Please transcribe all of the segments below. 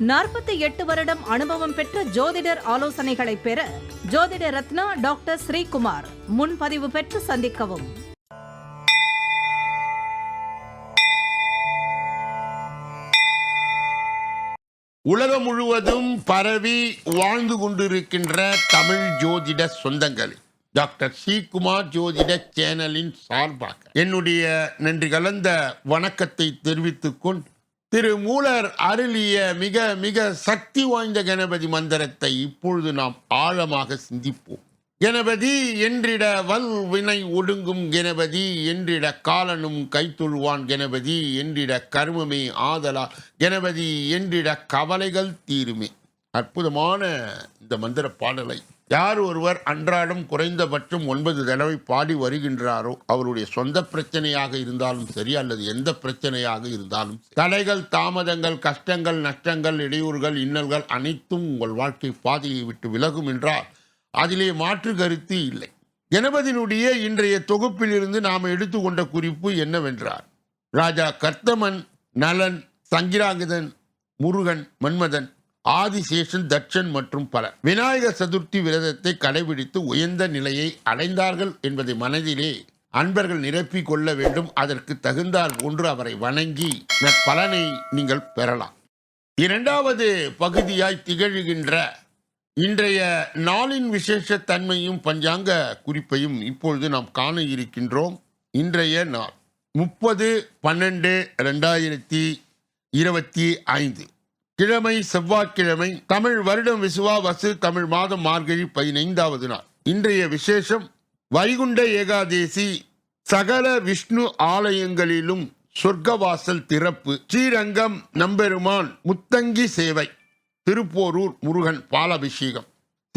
நாற்பத்தி எட்டு வருடம் அனுபவம் பெற்ற ஜோதிடர் ஆலோசனைகளை பெற ஜோதிட ரத்னா டாக்டர் ஸ்ரீகுமார் முன்பதிவு பெற்று சந்திக்கவும். உலகம் முழுவதும் பரவி வாழ்ந்து கொண்டிருக்கின்ற தமிழ் ஜோதிட சொந்தங்கள் டாக்டர் ஸ்ரீகுமார் ஜோதிட சேனலின் சார்பாக என்னுடைய நன்றி கலந்த வணக்கத்தை தெரிவித்துக் கொண்டு திரு மூலர் அருளிய மிக மிக சக்தி வாய்ந்த கணபதி மந்திரத்தை இப்பொழுது நாம் ஆழமாக சிந்திப்போம். கணபதி என்றிட வல் வினை ஒடுங்கும் கணபதி என்றிட காலனும் கைத்துழுவான் கணபதி என்றிட கர்மமே ஆதலா கணபதி என்றிட கவலைகள் தீருமே. அற்புதமான இந்த மந்திர பாடலை யார் ஒருவர் அன்றாடம் குறைந்தபட்சம் ஒன்பது தடவை பாடி வருகின்றாரோ அவருடைய சொந்த பிரச்சனையாக இருந்தாலும் சரி அல்லது எந்த பிரச்சனையாக இருந்தாலும் தடைகள் தாமதங்கள் கஷ்டங்கள் நஷ்டங்கள் இடையூறுகள் இன்னல்கள் அனைத்தும் உங்கள் வாழ்க்கை பாதையை விட்டு விலகும் என்றால் அதிலே மாற்று கருத்து இல்லை. கணபதியினுடைய இன்றைய தொகுப்பிலிருந்து நாம் எடுத்துக்கொண்ட குறிப்பு என்னவென்றார் ராஜா கர்த்தமன் நலன் சங்கிராங்கதன் முருகன் மன்மதன் ஆதிசேஷன் தட்சன் மற்றும் பலர் விநாயகர் சதுர்த்தி விரதத்தை கடைபிடித்து உயர்ந்த நிலையை அடைந்தார்கள் என்பதை மனதிலே அன்பர்கள் நிரப்பிக் கொள்ள வேண்டும். அதற்கு தகுந்தால் ஒன்று அவரை வணங்கி பலனை நீங்கள் பெறலாம். இரண்டாவது பகுதியாய் திகழ்கின்ற இன்றைய நாளின் விசேஷ தன்மையும் பஞ்சாங்க குறிப்பையும் இப்பொழுது நாம் காண இருக்கின்றோம். இன்றைய நாள் முப்பது பன்னெண்டு ரெண்டாயிரத்தி இருபத்தி ஐந்து. கிழமை செவ்வாய்க்கிழமை தமிழ் வருடம் விசுவாவசு தமிழ் மாதம் மார்கழி பதினைந்தாவது நாள். இன்றைய விசேஷம் வைகுண்ட ஏகாதேசி சகல விஷ்ணு ஆலயங்களிலும் சொர்க்கவாசல் திறப்பு ஸ்ரீரங்கம் நம்பெருமான் முத்தங்கி சேவை திருப்போரூர் முருகன் பாலாபிஷேகம்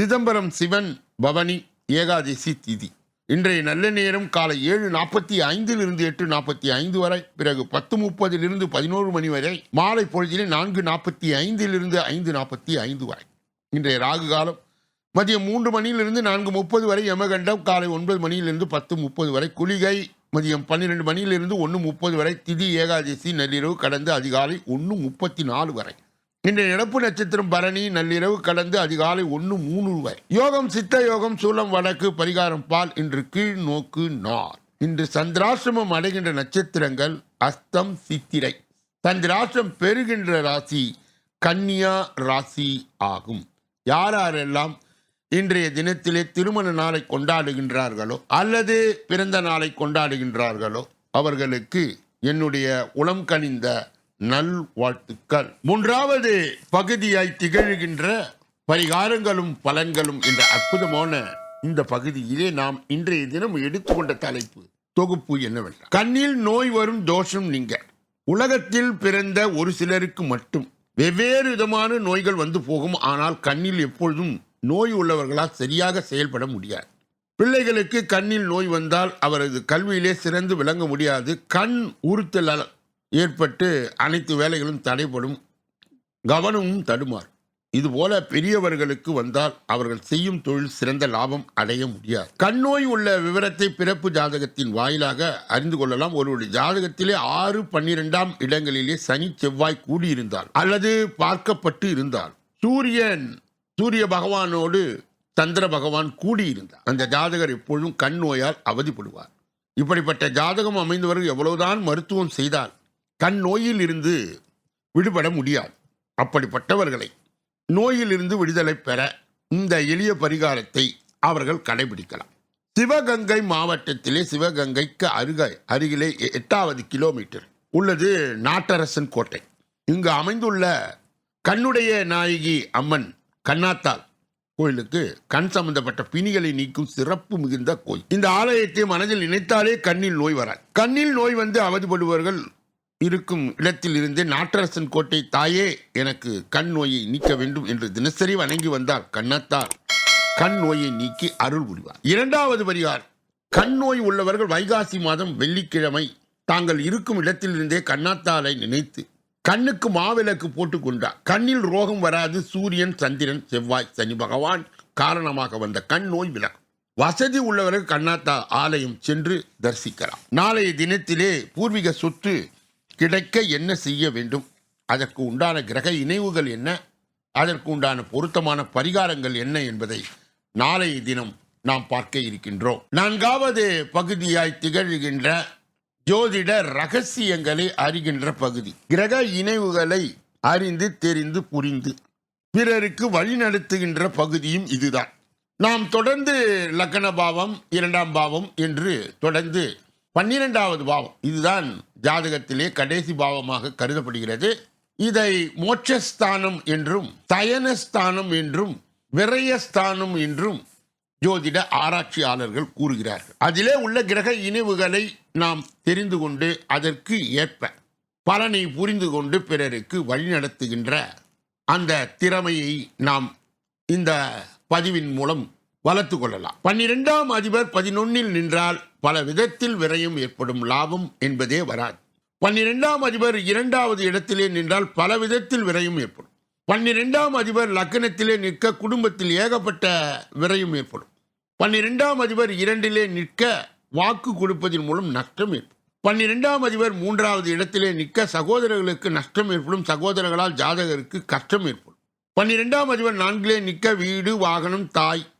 சிதம்பரம் சிவன் பவனி ஏகாதசி திதி. இன்றைய நல்ல நேரம் காலை ஏழு நாற்பத்தி ஐந்திலிருந்து எட்டு நாற்பத்தி ஐந்து வரை பிறகு பத்து முப்பதிலிருந்து பதினோரு மணி வரை மாலை பொழுதிலே நான்கு நாற்பத்தி ஐந்திலிருந்து ஐந்து நாற்பத்தி ஐந்து வரை. இன்றைய ராகு காலம் மதியம் மூன்று மணியிலிருந்து நான்கு முப்பது வரை யமகண்டம் காலை ஒன்பது மணியிலிருந்து பத்து முப்பது வரை குளிகை மதியம் பன்னிரெண்டு மணியிலிருந்து ஒன்று முப்பது வரை திதி ஏகாதசி நள்ளிரவு கடந்து அதிகாலை ஒன்று முப்பத்தி நாலு வரை. இன்று நடப்பு நட்சத்திரம் பரணி நள்ளிரவு கடந்து அதிகாலை ஒன்று மூணு வரை. யோகம் சித்த யோகம் சூலம் வடக்கு பரிகாரம் பால் இன்று கீழ் நோக்கு நார் இன்று சந்திராசிரமம் அடைகின்ற நட்சத்திரங்கள் அஸ்தம் சித்திரை. சந்திராசிரம் பெறுகின்ற ராசி கன்னியா ராசி ஆகும். யாரெல்லாம் இன்றைய தினத்திலே திருமண நாளை கொண்டாடுகின்றார்களோ அல்லது பிறந்த நாளை கொண்டாடுகின்றார்களோ அவர்களுக்கு என்னுடைய உளம் கனிந்த நல் வாழ்த்துக்கள் மூன்றாவது பகுதியாய் திகழ்கின்ற பரிகாரங்களும் பலன்களும் என்ற அற்புதமான இந்த பகுதியிலே நாம் இன்றைய தினம் எடுத்துக்கொண்ட தலைப்பு தொகுப்பு என்னவென்றால் கண்ணில் நோய் வரும் தோஷம் நீங்க. உலகத்தில் பிறந்த ஒரு சிலருக்கு மட்டும் வெவ்வேறு விதமான நோய்கள் வந்து போகும் ஆனால் கண்ணில் எப்பொழுதும் நோய் உள்ளவர்களால் சரியாக செயல்பட முடியாது. பிள்ளைகளுக்கு கண்ணில் நோய் வந்தால் அவரது கல்வியிலே சிறந்து விளங்க முடியாது. கண் உறுத்தல் ஏற்பட்டு அனைத்து வேலைகளும் தடைப்படும் கவனமும் தடுமாறும். இதுபோல பெரியவர்களுக்கு வந்தால் அவர்கள் செய்யும் தொழில் சிறந்த லாபம் அடைய முடியாது. கண்ணோய் உள்ள விவரத்தை பிறப்பு ஜாதகத்தின் வாயிலாக அறிந்து கொள்ளலாம். ஒருவருடைய ஜாதகத்திலே ஆறு பன்னிரெண்டாம் இடங்களிலே சனி செவ்வாய் கூடியிருந்தால் அல்லது பார்க்கப்பட்டு இருந்தால் சூரியன் சூரிய பகவானோடு சந்திர பகவான் கூடியிருந்தார் அந்த ஜாதகர் எப்பொழுதும் கண் நோயால் அவதிப்படுவார். இப்படிப்பட்ட ஜாதகம் அமைந்தவர்கள் எவ்வளவுதான் மருத்துவம் செய்தால் தன் நோயில் இருந்து விடுபட முடியாது. அப்படிப்பட்டவர்களை நோயிலிருந்து விடுதலை பெற இந்த எளிய பரிகாரத்தை அவர்கள் கடைபிடிக்கலாம். சிவகங்கை மாவட்டத்திலே சிவகங்கைக்கு அருக அருகிலே எட்டாவது கிலோமீட்டர் உள்ளது நாட்டரசன் கோட்டை. இங்கு அமைந்துள்ள கண்ணுடைய நாயகி அம்மன் கண்ணாத்தாள் கோயிலுக்கு கண் சம்பந்தப்பட்ட பிணிகளை நீக்கும் சிறப்பு மிகுந்த கோயில். இந்த ஆலயத்தை மனதில் நினைத்தாலே கண்ணில் நோய் வராது. கண்ணில் நோய் வந்து அவதிப்படுபவர்கள் இருக்கும் இடத்தில் இருந்தே நாட்டரசன் கோட்டை தாயே எனக்கு கண் நோயை நீக்க வேண்டும் என்று தினசரி வணங்கி வந்தால் கண்ணத்தார். கண் நோயை நீக்கி அருள் புரிவார். இரண்டாவது வரிவார் கண் நோய் உள்ளவர்கள் வைகாசி மாதம் வெள்ளிக்கிழமை தாங்கள் இருக்கும் இடத்திலிருந்தே கண்ணாத்தாலை நினைத்து கண்ணுக்கு மாவிளக்கு போட்டு கொண்டார். கண்ணில் ரோகம் வராது சூரியன் சந்திரன் செவ்வாய் சனி பகவான் காரணமாக வந்த கண் நோய் விலகும். வசதி உள்ளவர்கள் கண்ணாத்தா ஆலயம் சென்று தரிசிக்கலாம். நாளைய தினத்திலே பூர்வீக சொத்து கிடைக்க என்ன செய்ய வேண்டும்? அதற்கு உண்டான கிரக இணைவுகள் என்ன? அதற்கு உண்டான பொருத்தமான பரிகாரங்கள் என்ன என்பதை நாளைய தினம் நாம் பார்க்க இருக்கின்றோம். நான்காவது பகுதியாய் திகழ்கின்ற ஜோதிட ரகசியங்களை அறிகின்ற பகுதி. கிரக இணைவுகளை அறிந்து தெரிந்து புரிந்து பிறருக்கு வழிநடத்துகின்ற பகுதியும் இதுதான். நாம் தொடர்ந்து லக்கண பாவம் இரண்டாம் பாவம் என்று தொடர்ந்து பன்னிரெண்டாவது பாவம். இதுதான் ஜாதகத்திலே கடைசி பாவமாக கருதப்படுகிறது. இதை மோட்சஸ்தானம் என்றும் தயனஸ்தானம் என்றும் விரயஸ்தானம் என்றும் ஜோதிட ஆராய்ச்சியாளர்கள் கூறுகிறார்கள். அதிலே உள்ள கிரக இணைவுகளை நாம் தெரிந்து கொண்டு அதற்கு ஏற்ப பலனை புரிந்து கொண்டு பிறருக்கு வழிநடத்துகின்ற அந்த திறமையை நாம் இந்த பதிவின் மூலம் வளர்த்து கொள்ளலாம். பன்னிரெண்டாம் அதிபர் பதினொன்னில் நின்றால் பல விதத்தில் விரயம் ஏற்படும் லாபம் என்பதே வராது. பன்னிரெண்டாம் அதிபர் இரண்டாவது இடத்திலே நின்றால் பல விதத்தில் விரயம் ஏற்படும். பன்னிரெண்டாம் அதிபர் லக்கணத்திலே நிற்க குடும்பத்தில் ஏகப்பட்ட விரயம் ஏற்படும். பன்னிரெண்டாம் அதிபர் இரண்டிலே நிற்க வாக்கு கொடுப்பதன் மூலம் நஷ்டம் ஏற்படும். பன்னிரெண்டாம் அதிபர் மூன்றாவது இடத்திலே நிற்க சகோதரர்களுக்கு நஷ்டம் ஏற்படும். சகோதரர்களால் ஜாதகருக்கு கஷ்டம் ஏற்படும். பன்னிரெண்டாம் அதிபர் நான்கிலே நிற்க வீடு வாகனம் தாய்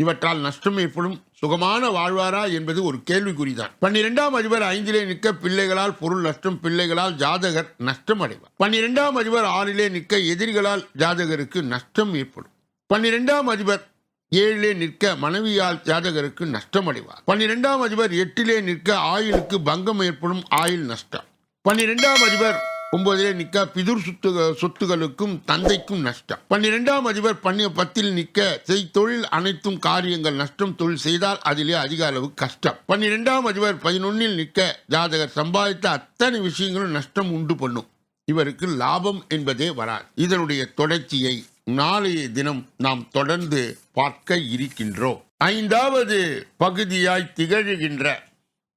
இவற்றால் நஷ்டம் ஏற்படும். சுகமான வாழ்வாரா என்பது ஒரு கேள்விக்குறிதான். பன்னிரெண்டாம் அதிபர் ஐந்திலே நிற்க பிள்ளைகளால் பொருள் நஷ்டம் பிள்ளைகளால் ஜாதகர் நஷ்டம் அடைவார். பன்னிரெண்டாம் அதிபர் ஆறிலே நிற்க எதிரிகளால் ஜாதகருக்கு நஷ்டம் ஏற்படும். பன்னிரெண்டாம் அதிபர் ஏழிலே நிற்க மனைவியால் ஜாதகருக்கு நஷ்டம் அடைவார். பன்னிரெண்டாம் அதிபர் எட்டிலே நிற்க ஆயுளுக்கு பங்கம் ஏற்படும் ஆயுள் நஷ்டம். பன்னிரெண்டாம் அதிபர் ஒன்பதிலே நிற்க பிதுர் சொத்து சொத்துகளுக்கும் தந்தைக்கும் நஷ்டம். பன்னிரெண்டாம் அதிபர் பன்னி பத்தில் நிற்க செய் தொழில் அனைத்தும் காரியங்கள் நஷ்டம் தொழில் செய்தால் அதிலே அதிக அளவு கஷ்டம். பன்னிரெண்டாம் அதிபர் பதினொன்னில் நிற்க ஜாதகர் சம்பாதித்த அத்தனை விஷயங்களும் நஷ்டம் உண்டு பண்ணும். இவருக்கு லாபம் என்பதே வராது. இதனுடைய தொடர்ச்சியை நாளைய தினம் நாம் தொடர்ந்து பார்க்க இருக்கின்றோம். ஐந்தாவது பகுதியாய் திகழ்கின்ற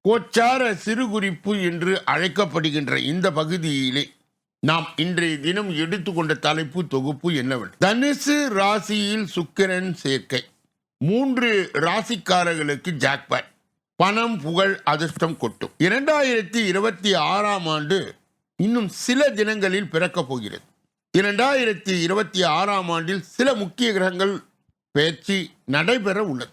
கோச்சார சிறுகுறிப்பு என்று அழைக்கப்படுகின்ற இந்த பகுதியிலே நாம் இன்றைய தினம் எடுத்துக்கொண்ட தலைப்பு தொகுப்பு என்னவென்று. தனுசு ராசியில் சுக்கிரன் சேர்க்கை. மூன்று ராசிக்காரர்களுக்கு ஜாக்பாட். பணம் புகழ் அதிர்ஷ்டம் கொட்டும். இரண்டாயிரத்தி இருபத்தி ஆறாம் ஆண்டு இன்னும் சில தினங்களில் பிறக்கப் போகிறது. இரண்டாயிரத்தி இருபத்தி ஆறாம் ஆண்டில் சில முக்கிய கிரகங்கள் பயிற்சி நடைபெற உள்ளது.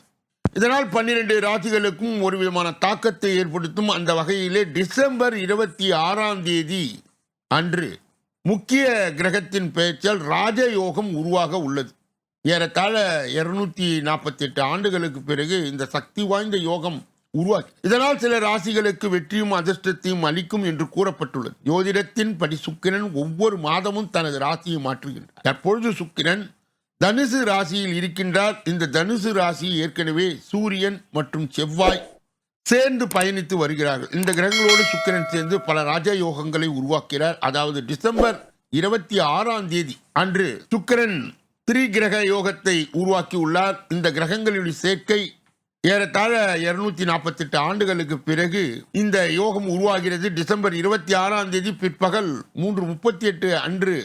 இதனால் பன்னிரண்டு ராசிகளுக்கும் ஒரு விதமான தாக்கத்தை ஏற்படுத்தும் அந்த வகையிலே டிசம்பர் இருபத்தி ஆறாம் தேதி அன்று முக்கிய கிரகத்தின் பெயர்ச்சால் ராஜயோகம் உருவாக உள்ளது. ஏறத்தாழ இருநூத்தி நாற்பத்தி எட்டு ஆண்டுகளுக்கு பிறகு இந்த சக்தி வாய்ந்த யோகம் உருவாக்கி இதனால் சில ராசிகளுக்கு வெற்றியும் அதிர்ஷ்டத்தையும் அளிக்கும் என்று கூறப்பட்டுள்ளது. ஜோதிடத்தின் படி சுக்கிரன் ஒவ்வொரு மாதமும் தனது ராசியை மாற்றுகின்றார். தற்பொழுது சுக்கிரன் தனுசு ராசியில் இருக்கின்றார். இந்த தனுசு ராசி ஏற்கனவே சூரியன் மற்றும் செவ்வாய் சேர்ந்து பயணித்து வருகிறார்கள். இந்த கிரகங்களோடு சுக்கிரன் சேர்ந்து பல ராஜயோகங்களை உருவாக்கிறார். அதாவது டிசம்பர் இருபத்தி ஆறாம் தேதி அன்று சுக்கிரன் திரி கிரக யோகத்தை உருவாக்கியுள்ளார் இந்த கிரகங்களுடைய சேர்க்கை ஏறத்தாழ இருநூத்தி நாற்பத்தி எட்டு ஆண்டுகளுக்கு பிறகு இந்த யோகம் உருவாகிறது. டிசம்பர் இருபத்தி ஆறாம் தேதி பிற்பகல் மூன்று முப்பத்தி எட்டு அன்று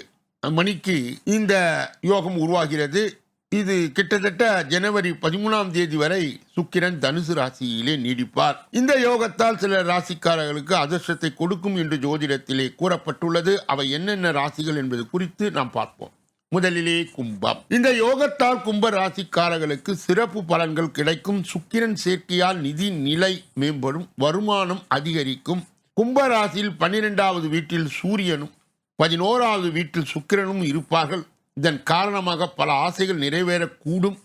மணிக்கு இந்த யோகம் உருவாகிறது. இது கிட்டத்தட்ட ஜனவரி பதிமூணாம் தேதி வரை சுக்கிரன் தனுசு ராசியிலே நீடிப்பார். இந்த யோகத்தால் சில ராசிக்காரர்களுக்கு அதிர்ஷ்டத்தை கொடுக்கும் என்று ஜோதிடத்திலே கூறப்பட்டுள்ளது. அவை என்னென்ன ராசிகள் என்பது குறித்து நாம் பார்ப்போம். முதலிலே கும்பம். இந்த யோகத்தால் கும்ப ராசிக்காரர்களுக்கு சிறப்பு பலன்கள் கிடைக்கும். சுக்கிரன் சேர்க்கையால் நிதி நிலை மேம்படும் வருமானம் அதிகரிக்கும். கும்ப ராசியில் பன்னிரெண்டாவது வீட்டில் சூரியனும் பதினோராவது வீட்டில் சுக்கிரனும் இருப்பார்கள். இதன் காரணமாக பல ஆசைகள் நிறைவேறக்கூடும்.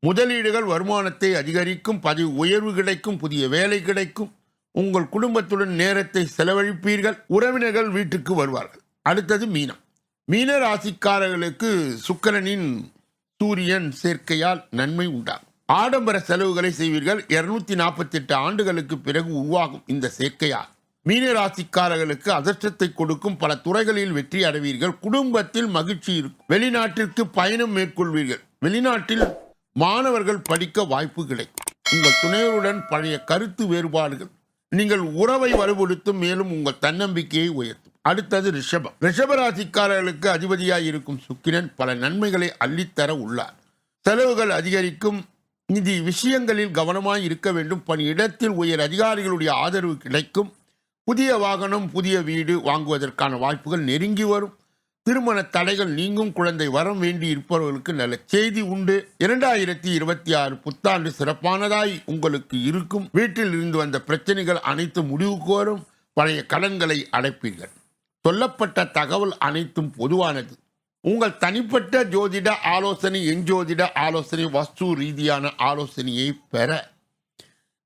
முதலீடுகள் வருமானத்தை அதிகரிக்கும் பதவி உயர்வு கிடைக்கும் புதிய வேலை கிடைக்கும். உங்கள் குடும்பத்துடன் நேரத்தை செலவழிப்பீர்கள் உறவினர்கள் வீட்டுக்கு வருவார்கள். அடுத்தது மீனம். மீன ராசிக்காரர்களுக்கு சுக்கிரனின் சூரியன் சேர்க்கையால் நன்மை உண்டாகும். ஆடம்பர செலவுகளை செய்வீர்கள். இருநூத்தி நாற்பத்தி எட்டு ஆண்டுகளுக்கு பிறகு உருவாகும் இந்த சேர்க்கையால் மீன ராசிக்காரர்களுக்கு அதிர்ஷ்டத்தை கொடுக்கும் பல துறைகளில் வெற்றி அடைவீர்கள். குடும்பத்தில் மகிழ்ச்சி இருக்கும். வெளிநாட்டிற்கு பயணம் மேற்கொள்வீர்கள். வெளிநாட்டில் மாணவர்கள் படிக்க வாய்ப்பு கிடைக்கும். உங்கள் துணையருடன் பழைய கருத்து வேறுபாடுகள். நீங்கள் உறவை வலுப்படுத்தும் மேலும் உங்கள் தன்னம்பிக்கையை உயர்த்தும். அடுத்தது ரிஷபம். ரிஷபராசிக்காரர்களுக்கு ராசிக்காரர்களுக்கு இருக்கும் சுக்கிரன் பல நன்மைகளை அள்ளித்தர உள்ளார். செலவுகள் அதிகரிக்கும். நிதி விஷயங்களில் கவனமாய் இருக்க வேண்டும். பணியிடத்தில் உயர் அதிகாரிகளுடைய ஆதரவு கிடைக்கும். புதிய வாகனம் புதிய வீடு வாங்குவதற்கான வாய்ப்புகள் நெருங்கி வரும். திருமண தடைகள் நீங்கும் குழந்தை வரம் வேண்டி இருப்பவர்களுக்கு நல்ல செய்தி உண்டு. இரண்டாயிரத்தி இருபத்தி ஆறு புத்தாண்டு சிறப்பானதாய் உங்களுக்கு இருக்கும். வீட்டில் இருந்து வந்த பிரச்சனைகள் அனைத்தும் முடிவுக்கு வரும். பழைய கடன்களை அடைப்பீர்கள். சொல்லப்பட்ட தகவல் அனைத்தும் பொதுவானது. உங்கள் தனிப்பட்ட ஜோதிட ஆலோசனை எஞ்சோதிட ஆலோசனை வஸ்து ரீதியான ஆலோசனையை பெற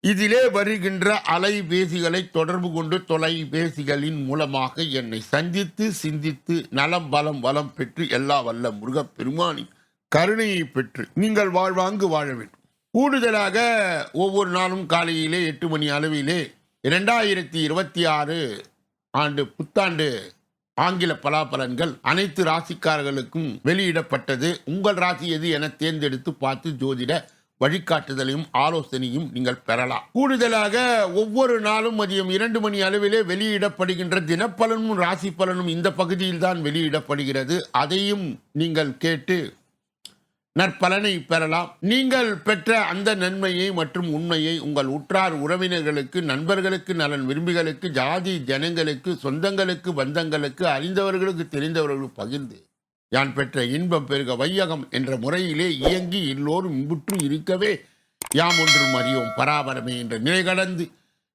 இதிலே வருகின்ற அலைபேசிகளை தொடர்பு கொண்டு தொலைபேசிகளின் மூலமாக என்னை சந்தித்து சிந்தித்து நலம் பலம் வளம் பெற்று எல்லா வல்ல முருகப் பெருமானி கருணையை பெற்று நீங்கள் வாழ்வாங்கு வாழ வேண்டும். கூடுதலாக ஒவ்வொரு நாளும் காலையிலே எட்டு மணி அளவிலே இரண்டாயிரத்தி இருபத்தி ஆறு ஆண்டு புத்தாண்டு ஆங்கில பலாபலன்கள் அனைத்து ராசிக்காரர்களுக்கும் வெளியிடப்பட்டது. உங்கள் ராசி எது என தேர்ந்தெடுத்து பார்த்து ஜோதிட வழிகாட்டுதலையும் ஆலோசனையும் நீங்கள் பெறலாம். கூடுதலாக ஒவ்வொரு நாளும் மதியம் இரண்டு மணி அளவிலே வெளியிடப்படுகின்ற தினப்பலனும் ராசி பலனும் இந்த பகுதியில் தான் வெளியிடப்படுகிறது. அதையும் நீங்கள் கேட்டு நற்பலனை பெறலாம். நீங்கள் பெற்ற அந்த நன்மையை மற்றும் உண்மையை உங்கள் உற்றார் உறவினர்களுக்கு நண்பர்களுக்கு நலன் விரும்பிகளுக்கு ஜாதி ஜனங்களுக்கு சொந்தங்களுக்கு பந்தங்களுக்கு அறிந்தவர்களுக்கு தெரிந்தவர்களுக்கு பகிர்ந்து யான் பெற்ற இன்பம் பெருக வையகம் என்ற முறையிலே இயங்கி எல்லோரும் இன்புற்று இருக்கவே யாம் ஒன்றும் அறியோம் பராபரமே என்ற நிலை கடந்து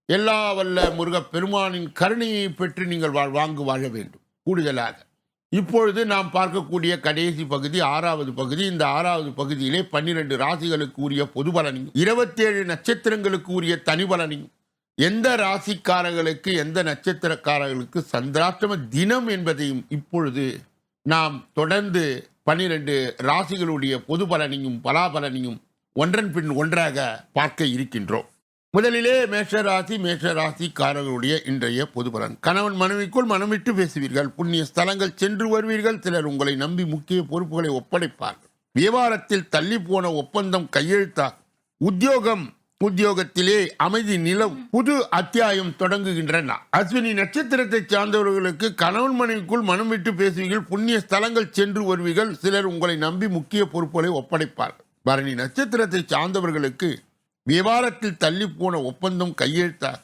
எல்லா வல்ல முருகப் பெருமானின் கருணையை பெற்று நீங்கள் வாழ்வாங்கு வாழ வேண்டும். கூடுதலாக இப்பொழுது நாம் பார்க்கக்கூடிய கடைசி பகுதி ஆறாவது பகுதி. இந்த ஆறாவது பகுதியிலே பன்னிரண்டு ராசிகளுக்கு உரிய பொது பலனையும் இருபத்தேழு நட்சத்திரங்களுக்கு உரிய தனி பலனையும் எந்த ராசிக்காரர்களுக்கு எந்த நட்சத்திரக்காரர்களுக்கு சந்திராஷ்டம தினம் என்பதையும் இப்பொழுது நாம் தொடர்ந்து பன்னிரண்டு ராசிகளுடைய பொது பலனையும் பலாபலனையும் ஒன்றன் பின் ஒன்றாக பார்க்க இருக்கின்றோம். முதலிலே மேஷராசி மேஷராசிக்காரர்களுடைய இன்றைய பொது பலன். கணவன் மனைவிக்குள் மனமிட்டு பேசுவீர்கள். புண்ணிய ஸ்தலங்கள் சென்று வருவீர்கள். சிலர் உங்களை நம்பி முக்கிய பொறுப்புகளை ஒப்படைப்பார்கள். வியாபாரத்தில் தள்ளி போன ஒப்பந்தம் கையெழுத்தாக உத்தியோகம் உத்தியோகத்திலே அமைதி நிலம் புது அத்தியாயம் தொடங்குகின்றன. அஸ்வினி நட்சத்திரத்தை சார்ந்தவர்களுக்கு கணவன் மனைவிக்குள் மனம் விட்டு பேசுவீர்கள். புண்ணிய ஸ்தலங்கள் சென்று வருவீர்கள். சிலர் உங்களை நம்பி முக்கிய பொறுப்புகளை ஒப்படைப்பார். பரணி நட்சத்திரத்தை சார்ந்தவர்களுக்கு விவாரத்தில் தள்ளி போன ஒப்பந்தம் கையெழுத்தார்.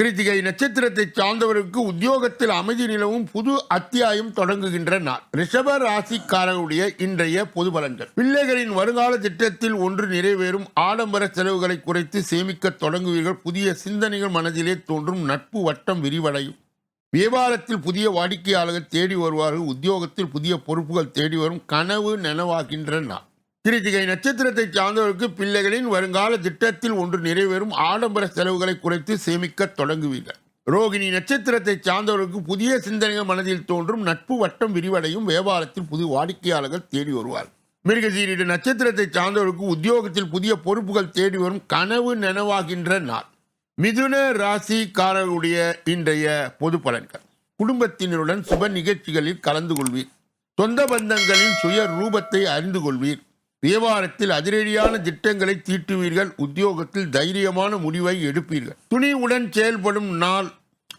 கிருத்திகை நட்சத்திரத்தை சார்ந்தவருக்கு உத்தியோகத்தில் அமைதி நிலவும் புது அத்தியாயம் தொடங்குகின்ற நாள். ரிஷப ராசிக்காரருடைய இன்றைய பொது பலன்கள். பிள்ளைகளின் வருங்கால திட்டத்தில் ஒன்று நிறைவேறும் ஆடம்பர செலவுகளை குறைத்து சேமிக்க தொடங்குவீர்கள். புதிய சிந்தனைகள் மனதிலே தோன்றும் நட்பு வட்டம் விரிவடையும். வியாபாரத்தில் புதிய வாடிக்கையாளர்கள் தேடி வருவார்கள். உத்தியோகத்தில் புதிய பொறுப்புகள் தேடி வரும். கனவு நனவாகின்ற நாள். கிருத்திகை நட்சத்திரத்தை சார்ந்தவருக்கு பிள்ளைகளின் வருங்கால திட்டத்தில் ஒன்று நிறைவேறும் ஆடம்பர செலவுகளை குறைத்து சேமிக்க தொடங்குவீர்கள். ரோகிணி நட்சத்திரத்தை சார்ந்தவருக்கு புதிய சிந்தனைகள் மனதில் தோன்றும் நட்பு வட்டம் விரிவடையும் வியாபாரத்தில் புது வாடிக்கையாளர்கள் தேடி வருவார் மிருகசீரிட நட்சத்திரத்தை சார்ந்தவருக்கு உத்தியோகத்தில் புதிய பொறுப்புகள் தேடி வரும் கனவு நனவாகின்ற நாள். மிதுன ராசிக்காரர்களுடைய இன்றைய பொது பலன்கள். குடும்பத்தினருடன் சுப நிகழ்ச்சிகளில் கலந்து கொள்வீர். சொந்த பந்தங்களின் சுய ரூபத்தை அறிந்து கொள்வீர். வியாபாரத்தில் அதிரடியான திட்டங்களை தீட்டுவீர்கள் உத்தியோகத்தில் தைரியமான முடிவை எடுப்பீர்கள். துணிவுடன் செயல்படும் நாள்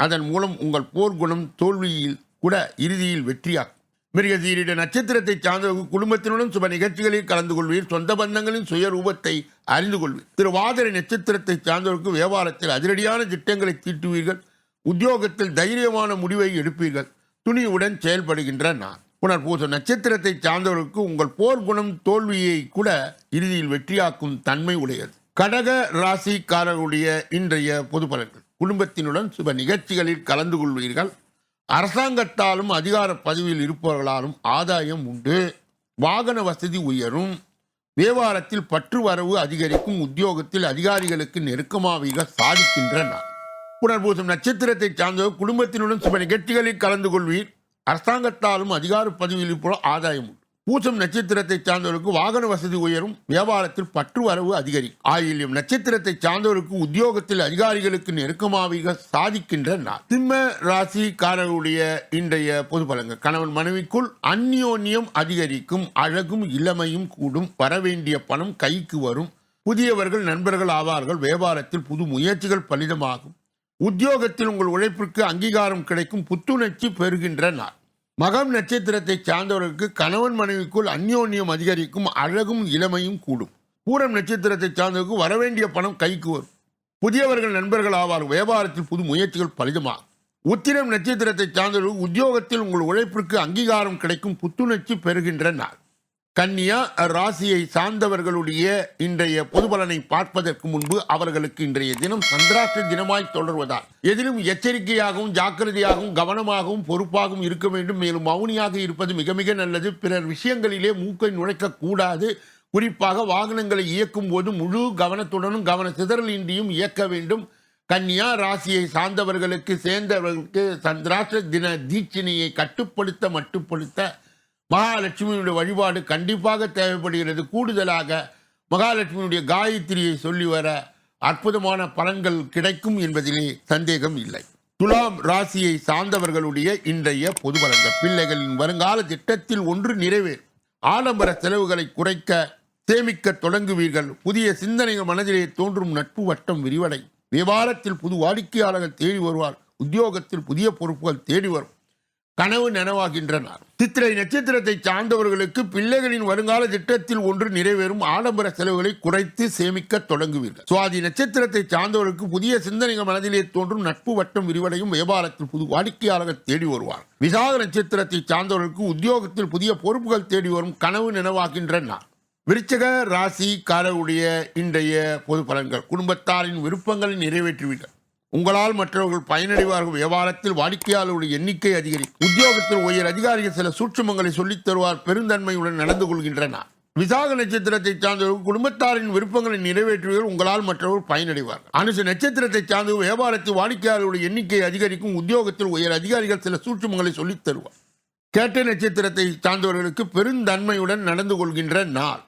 அதன் மூலம் உங்கள் போர்க்குணம் தோல்வியில் கூட இறுதியில் வெற்றியாகும். மிருகசீரிட நட்சத்திரத்தை சார்ந்தவர்கள் குடும்பத்தினுடன் சுப நிகழ்ச்சிகளில் கலந்து கொள்வீர் சொந்த பந்தங்களின் சுய ரூபத்தை அறிந்து கொள்வீர். திருவாதிரை நட்சத்திரத்தை சார்ந்தவருக்கு வியாபாரத்தில் அதிரடியான திட்டங்களை தீட்டுவீர்கள் உத்தியோகத்தில் தைரியமான முடிவை எடுப்பீர்கள். துணிவுடன் செயல்படுகின்ற நான் புனர்பூச நட்சத்திரத்தை சார்ந்தவருக்கு உங்கள் போர் குணம் தோல்வியை கூட இறுதியில் வெற்றியாக்கும் தன்மை உடையது. கடக ராசிக்காரருடைய இன்றைய பொது பலன்கள் குடும்பத்தினுடன் சுப நிகழ்ச்சிகளில் கலந்து கொள்வீர்கள். அரசாங்கத்தாலும் அதிகார பதவியில் இருப்பவர்களாலும் ஆதாயம் உண்டு. வாகன வசதி உயரும். வியாபாரத்தில் பற்று வரவு அதிகரிக்கும். உத்தியோகத்தில் அதிகாரிகளுக்கு நெருக்கமாக சாதிக்கின்ற நாள் புனர்பூசம் நட்சத்திரத்தை சார்ந்தவர் குடும்பத்தினுடன் சுப நிகழ்ச்சிகளில் கலந்து கொள்வீர். அரசாங்கத்தாலும் அதிகார பதவியில் போல ஆதாயம் உண்டு. பூசம் நட்சத்திரத்தை சார்ந்தவருக்கு வாகன வசதி உயரும் வியாபாரத்தில் பற்று வரவு அதிகரிக்கும் ஆயில்யம் நட்சத்திரத்தை சார்ந்தவருக்கு உத்தியோகத்தில் அதிகாரிகளுக்கு நெருக்கமாக சாதிக்கின்ற நாள். சிம்ம ராசிக்காரருடைய இன்றைய பொது பலங்கள் கணவன் மனைவிக்குள் அந்யோன்யம் அதிகரிக்கும் அழகும் இளமையும் கூடும் வரவேண்டிய பணம் கைக்கு வரும். புதியவர்கள் நண்பர்கள் ஆவார்கள் வியாபாரத்தில் புது முயற்சிகள் பலிதமாகும். உத்தியோகத்தில் உங்கள் உழைப்பிற்கு அங்கீகாரம் கிடைக்கும் புத்துணர்ச்சி பெறுகின்ற நாள். மகம் நட்சத்திரத்தை சார்ந்தவர்களுக்கு கணவன் மனைவிக்குள் அந்யோன்யம் அதிகரிக்கும் அழகும் இளமையும் கூடும். பூரம் நட்சத்திரத்தை சார்ந்தவருக்கு வரவேண்டிய பணம் கைக்கு வரும். புதியவர்கள் நண்பர்கள் ஆவார். வியாபாரத்தில் புது முயற்சிகள் பலிதமாகும். உத்திரம் நட்சத்திரத்தை சார்ந்தவர்கள் உத்தியோகத்தில் உங்கள் உழைப்பிற்கு அங்கீகாரம் கிடைக்கும் புத்துணர்ச்சி பெறுகின்ற நாள். கன்னியா ராசியை சார்ந்தவர்களுடைய இன்றைய பொது பலனை பார்ப்பதற்கு முன்பு அவர்களுக்கு இன்றைய தினம் சந்திராஷ்ட தினமாய் தொடர்வதால் எதிலும் எச்சரிக்கையாகவும் ஜாக்கிரதையாகவும் கவனமாகவும் பொறுப்பாகவும் இருக்க வேண்டும். மேலும் மௌனியாக இருப்பது மிக மிக நல்லது. பிறர் விஷயங்களிலே மூக்கை நுழைக்க கூடாது குறிப்பாக வாகனங்களை இயக்கும் போது முழு கவனத்துடனும் கவன சிதறல் இன்றியும் இயக்க வேண்டும். கன்னியா ராசியை சார்ந்தவர்களுக்கு சேர்ந்தவர்களுக்கு சந்திராஷ்ட தின தீட்சினையை கட்டுப்படுத்த மட்டுப்படுத்த மகாலட்சுமியினுடைய வழிபாடு கண்டிப்பாக தேவைப்படுகிறது. கூடுதலாக மகாலட்சுமியுடைய காயத்ரியை சொல்லி வர அற்புதமான பலன்கள் கிடைக்கும் என்பதிலே சந்தேகம் இல்லை. துலாம் ராசியை சார்ந்தவர்களுடைய இன்றைய பொது பலன்கள். பிள்ளைகளின் வருங்கால திட்டத்தில் ஒன்று நிறைவேறும். ஆடம்பர செலவுகளை குறைக்க சேமிக்க தொடங்குவீர்கள். புதிய சிந்தனைகள் மனதிலே தோன்றும் நட்பு வட்டம் விரிவடை வியாபாரத்தில் புது வாடிக்கையாளர்கள் தேடி வருவார் உத்தியோகத்தில் புதிய பொறுப்புகள் தேடி வரும். கனவு நனவாகின்றனர். சித்திரை நட்சத்திரத்தை சார்ந்தவர்களுக்கு பிள்ளைகளின் வருங்கால திட்டத்தில் ஒன்று நிறைவேறும் ஆடம்பர செலவுகளை குறைத்து சேமிக்க தொடங்குவீர்கள். சுவாதி நட்சத்திரத்தை சார்ந்தவர்களுக்கு புதிய சிந்தனைகள் மனதிலே தோன்றும் நட்பு வட்டம் விரிவடையும் வியாபாரத்தில் புது வாடிக்கையாளர்கள் தேடி வருவார். விசாக நட்சத்திரத்தை சார்ந்தவர்களுக்கு உத்தியோகத்தில் புதிய பொறுப்புகள் தேடி வரும் கனவு நனவாகின்றனர் விருச்சக ராசி காரவுடைய இன்றைய பொது பலன்கள். குடும்பத்தாரின் விருப்பங்களை நிறைவேற்றுவீர்கள். உங்களால் மற்றவர்கள் பயனடைவார்கள். வியாபாரத்தில் வாடிக்கையாளர்களுடைய எண்ணிக்கை அதிகரிக்கும். உத்தியோகத்தில் உயர் அதிகாரிகள் சில சூட்சுமங்களை சொல்லித் தருவார். பெருந்தன்மையுடன் நடந்து கொள்கின்றனர் விசாக நட்சத்திரத்தை சார்ந்தவர்கள் குடும்பத்தாரின் விருப்பங்களை நிறைவேற்றுவதில் உங்களால் மற்றவர்கள் பயனடைவார் அனுசு நட்சத்திரத்தை சார்ந்த வியாபாரத்தில் வாடிக்கையாளர்களுடைய எண்ணிக்கை அதிகரிக்கும். உத்தியோகத்தில் உயர் அதிகாரிகள் சில சூட்சமங்களை சொல்லித் தருவார். கேட்ட நட்சத்திரத்தை சார்ந்தவர்களுக்கு பெருந்தன்மையுடன் நடந்து கொள்கின்ற நாள்.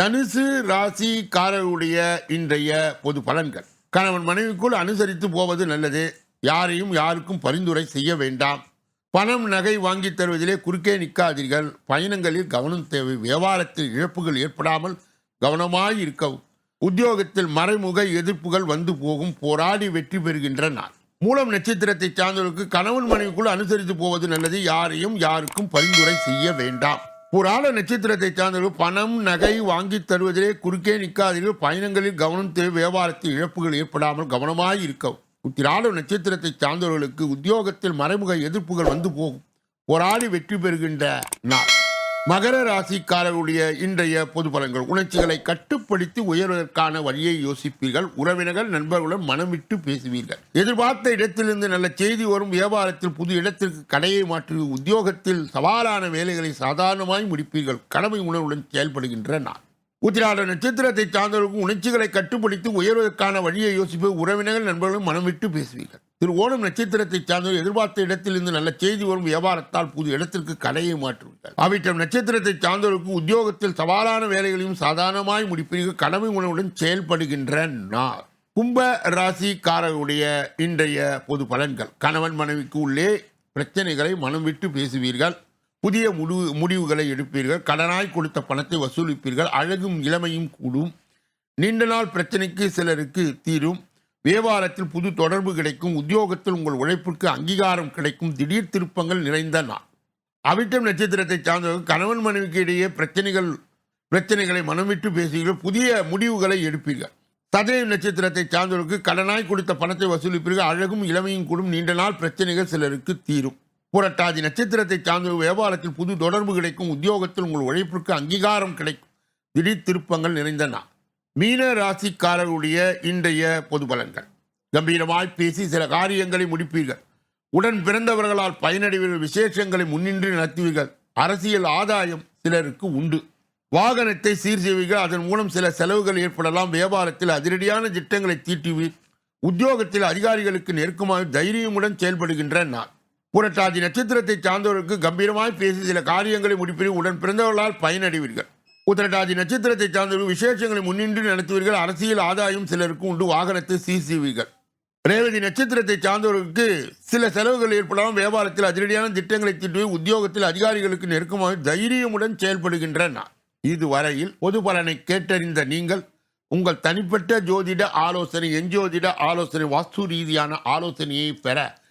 தனுசு ராசிக்காரருடைய இன்றைய பொது பலன்கள். கணவன் மனைவிக்குள் அனுசரித்து போவது நல்லது. யாரையும் யாருக்கும் பரிந்துரை செய்ய வேண்டாம். பணம் நகை வாங்கி தருவதிலே குறுக்கே நிற்காதீர்கள். பயணங்களில் கவனம் தேவை. வியாபாரத்தில் இழப்புகள் ஏற்படாமல் கவனமாய் இருக்கவும். உத்தியோகத்தில் மறைமுக எதிர்ப்புகள் வந்து போகும். போராடி வெற்றி பெறுகின்ற நாள். மூலம் நட்சத்திரத்தை சார்ந்தவர்களுக்கு கணவன் மனைவிக்குள் அனுசரித்து போவது நல்லது. யாரையும் யாருக்கும் பரிந்துரை செய்ய வேண்டாம். புராண நட்சத்திரத்தை சார்ந்தவர்கள் பணம் நகை வாங்கி தருவதிலே குறுக்கே நிற்காதீர்கள். பயணங்களில் கவனம் தேவை வியாபாரத்தில் இழப்புகள் ஏற்படாமல் கவனமாக இருக்கவும். உத்திராட நட்சத்திரத்தை சார்ந்தவர்களுக்கு உத்தியோகத்தில் மறைமுக எதிர்ப்புகள் வந்து போகும். போராடி வெற்றி பெறுகின்ற நாள். மகர ராசிக்காரர்களுடைய இன்றைய பொது பலன்கள். உணர்ச்சிகளை கட்டுப்படுத்தி உயர்வதற்கான வழியை யோசிப்பீர்கள். உறவினர்கள் நண்பர்களுடன் மனம் விட்டு பேசுவீர்கள். எதிர்பார்த்த இடத்திலிருந்து நல்ல செய்தி வரும். வியாபாரத்தில் புது இடத்திற்கு கடையை மாற்றி உத்தியோகத்தில் சவாலான வேலைகளை சாதாரணமாய் முடிப்பீர்கள். கடமை உணர்வுடன் செயல்படுகின்ற நாள். உத்திராட நட்சத்திரத்தை சார்ந்தவர்களுக்கும் உணர்ச்சிகளை கட்டுப்படுத்தி உயர்வதற்கான வழியை யோசிப்பது உறவினர்கள் நண்பர்களும் மனம் விட்டு பேசுவீர்கள். திரு. ஓணம் நட்சத்திரத்தை சார்ந்தவர் எதிர்பார்த்த இடத்திலிருந்து நல்ல செய்தி வரும் வியாபாரத்தால் புது இடத்திற்கு கடையை மாற்றுவீர்கள். அவிட்டம் நட்சத்திரத்தை சார்ந்தவருக்கு உத்தியோகத்தில் சவாலான வேலைகளையும் சாதாரணமாய் முடிப்பீர்கள். கடமை உணவுடன் செயல்படுகின்ற நாள். கும்ப ராசிக்காரருடைய இன்றைய பொது பலன்கள். கணவன் மனைவிக்கு உள்ளே பிரச்சனைகளை மனம் விட்டு பேசுவீர்கள். புதிய முடிவு முடிவுகளை எடுப்பீர்கள். கடனாய் கொடுத்த பணத்தை வசூலிப்பீர்கள். அழகும் இளமையும் கூடும். நீண்ட நாள் பிரச்சனைக்கு சிலருக்கு தீரும். வியாபாரத்தில் புது தொடர்பு கிடைக்கும். உத்தியோகத்தில் உங்கள் உழைப்பிற்கு அங்கீகாரம் கிடைக்கும். திடீர் திருப்பங்கள் நிறைந்த நாள். அவிட்டம் நட்சத்திரத்தை சார்ந்தவர்கள் கணவன் மனைவிக்கு இடையே பிரச்சனைகள் பிரச்சனைகளை மனமிட்டு பேசுவீர்கள் புதிய முடிவுகளை எடுப்பீர்கள். சதயம் நட்சத்திரத்தை சார்ந்தவர்களுக்கு கடனாய் கொடுத்த பணத்தை வசூலிப்பீர்கள். அழகும் இளமையும் கூடும். நீண்ட நாள் பிரச்சனைகள் சிலருக்கு தீரும். புரட்டாதி நட்சத்திரத்தை சார்ந்த வியாபாரத்தில் புது தொடர்பு கிடைக்கும் உத்தியோகத்தில் உங்கள் உழைப்பிற்கு அங்கீகாரம் கிடைக்கும். திடீர் திருப்பங்கள் நிறைந்த நாள் மீன ராசிக்காரர்களுடைய இன்றைய பொது பலன்கள். கம்பீரமாய் பேசி சில காரியங்களை முடிப்பீர்கள். உடன் பிறந்தவர்களால் பயனடைவீர்கள். விசேஷங்களை முன்னின்று நடத்துவீர்கள். அரசியல் ஆதாயம் சிலருக்கு உண்டு. வாகனத்தை சீர் செய்வீர்கள் அதன் மூலம் சில செலவுகள் ஏற்படலாம். வியாபாரத்தில் அதிரடியான திட்டங்களை தீட்டுவீர். உத்தியோகத்தில் அதிகாரிகளுக்கு நெருக்கமாக தைரியமுடன் செயல்படுகின்ற நாள் புரட்டாதி நட்சத்திரத்தை சார்ந்தவர்களுக்கு கம்பீரமாய் பேசி சில காரியங்களை முடிப்பில் உடன் பிறந்தவர்களால் பயனடைவீர்கள். உத்திரட்டாதி நட்சத்திரத்தை சார்ந்தவர்கள் விசேஷங்களை முன்னின்று நடத்துவீர்கள். அரசியல் ஆதாயம் சிலருக்கு உண்டு. வாகனத்தை சீர் ரேவதி நட்சத்திரத்தை சார்ந்தவர்களுக்கு சில செலவுகள் ஏற்படாமல் வியாபாரத்தில் அதிரடியான திட்டங்களை திட்டு உத்தியோகத்தில் அதிகாரிகளுக்கு நெருக்கமாக தைரியமுடன் செயல்படுகின்ற நாள் இதுவரையில் பொது பலனை கேட்டறிந்த நீங்கள் உங்கள் தனிப்பட்ட ஜோதிட ஆலோசனை எஞ்சோதிட ஆலோசனை வாஸ்து ரீதியான ஆலோசனையை பெற